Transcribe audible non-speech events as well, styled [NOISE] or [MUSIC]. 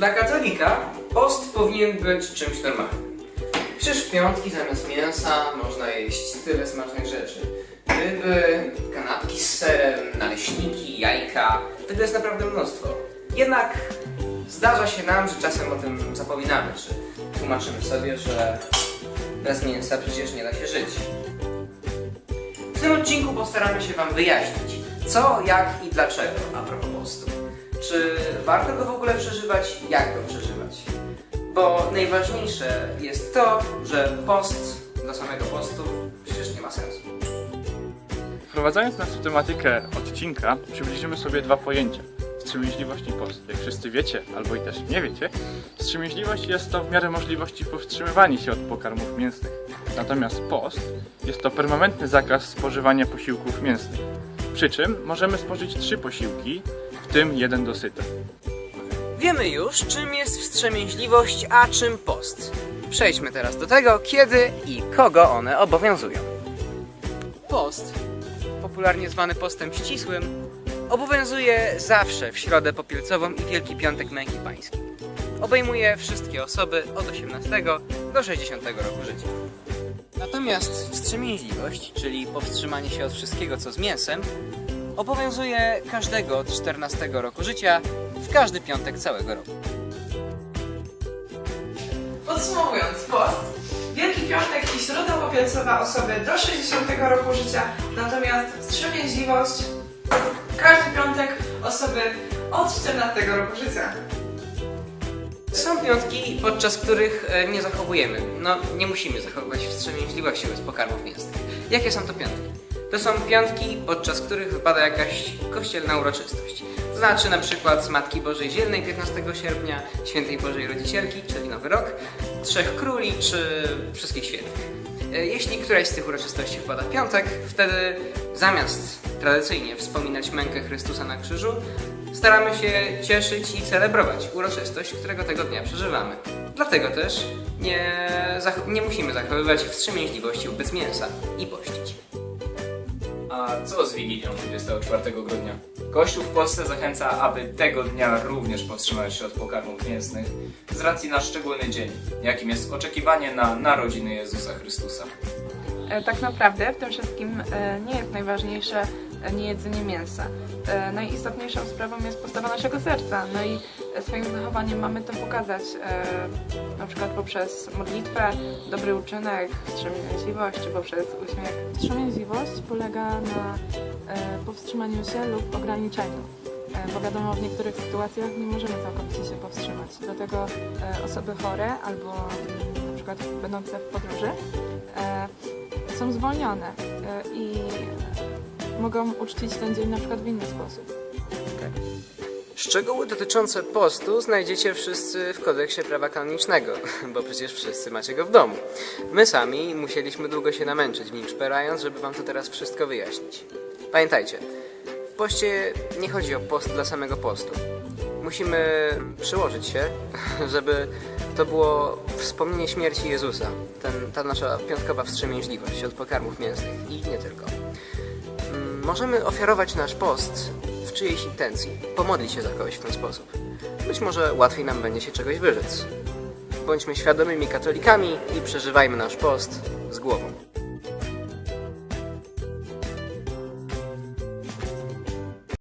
katolicka post powinien być czymś normalnym. Przecież w piątki zamiast mięsa można jeść tyle smacznych rzeczy. Ryby, kanapki z serem, naleśniki, jajka. Tego jest naprawdę mnóstwo. Jednak zdarza się nam, że czasem o tym zapominamy, czy tłumaczymy sobie, że bez mięsa przecież nie da się żyć. W tym odcinku postaramy się Wam wyjaśnić, co, jak i dlaczego a propos postu. Czy warto go w ogóle przeżywać, jak go przeżywać? Bo najważniejsze jest to, że post do samego postu przecież nie ma sensu. Wprowadzając nas w tematykę odcinka, przybliżymy sobie dwa pojęcia. Wstrzemięźliwość i post. Jak wszyscy wiecie, albo i też nie wiecie, wstrzemięźliwość jest to w miarę możliwości powstrzymywanie się od pokarmów mięsnych. Natomiast post jest to permanentny zakaz spożywania posiłków mięsnych. Przy czym możemy spożyć trzy posiłki, w tym jeden dosyty. Wiemy już, czym jest wstrzemięźliwość, a czym post. Przejdźmy teraz do tego, kiedy i kogo one obowiązują. Post, popularnie zwany postem ścisłym, obowiązuje zawsze w środę popielcową i Wielki Piątek Męki Pańskiej. Obejmuje wszystkie osoby od 18 do 60 roku życia. Natomiast wstrzemięźliwość, czyli powstrzymanie się od wszystkiego co z mięsem, obowiązuje każdego od 14 roku życia w każdy piątek całego roku. Podsumowując, post. Wielki Piątek i Środa Popielcowa osoby do 60 roku życia, natomiast wstrzemięźliwość każdy piątek osoby od 14 roku życia. Są piątki, podczas których e, nie zachowujemy, no nie musimy zachowywać wstrzemięźliwości wobec pokarmów mięsnych. Jakie są to piątki? To są piątki, podczas których wypada jakaś kościelna uroczystość. To znaczy na przykład z Matki Bożej Zielnej 15 sierpnia, Świętej Bożej Rodzicielki, czyli Nowy Rok, Trzech Króli czy Wszystkich Świętych. E, Jeśli któraś z tych uroczystości wpada w piątek, wtedy zamiast tradycyjnie wspominać mękę Chrystusa na krzyżu, staramy się cieszyć i celebrować uroczystość, którego tego dnia przeżywamy. Dlatego też nie, nie musimy zachowywać wstrzemięźliwości wobec mięsa i pościć. A co z Wigilią 24 grudnia? Kościół w Polsce zachęca, aby tego dnia również powstrzymać się od pokarmów mięsnych z racji na szczególny dzień, jakim jest oczekiwanie na narodziny Jezusa Chrystusa. E, Tak naprawdę w tym wszystkim e, nie jest najważniejsze e, nie jedzenie mięsa. Najistotniejszą sprawą jest postawa naszego serca. No i swoim zachowaniem mamy to pokazać, na przykład poprzez modlitwę, dobry uczynek, wstrzemięźliwość, czy poprzez uśmiech. Wstrzemięźliwość polega na e, powstrzymaniu się lub ograniczeniu, e, bo wiadomo, w niektórych sytuacjach nie możemy całkowicie się powstrzymać. Dlatego e, osoby chore albo mm, na przykład będące w podróży e, są zwolnione e, i mogą uczcić ten dzień na przykład w inny sposób. Szczegóły dotyczące postu znajdziecie wszyscy w kodeksie prawa kanonicznego, [LAUGHS] bo przecież wszyscy macie go w domu. My sami musieliśmy długo się namęczyć w nim szperając, żeby wam to teraz wszystko wyjaśnić. Pamiętajcie, w poście nie chodzi o post dla samego postu. Musimy przyłożyć się, [LAUGHS] żeby to było wspomnienie śmierci Jezusa, ten, ta nasza piątkowa wstrzemięźliwość od pokarmów mięsnych i nie tylko. Mm, Możemy ofiarować nasz post czyjejś intencji, pomodlić się za kogoś w ten sposób. Być może łatwiej nam będzie się czegoś wyrzec. Bądźmy świadomymi katolikami i przeżywajmy nasz post z głową.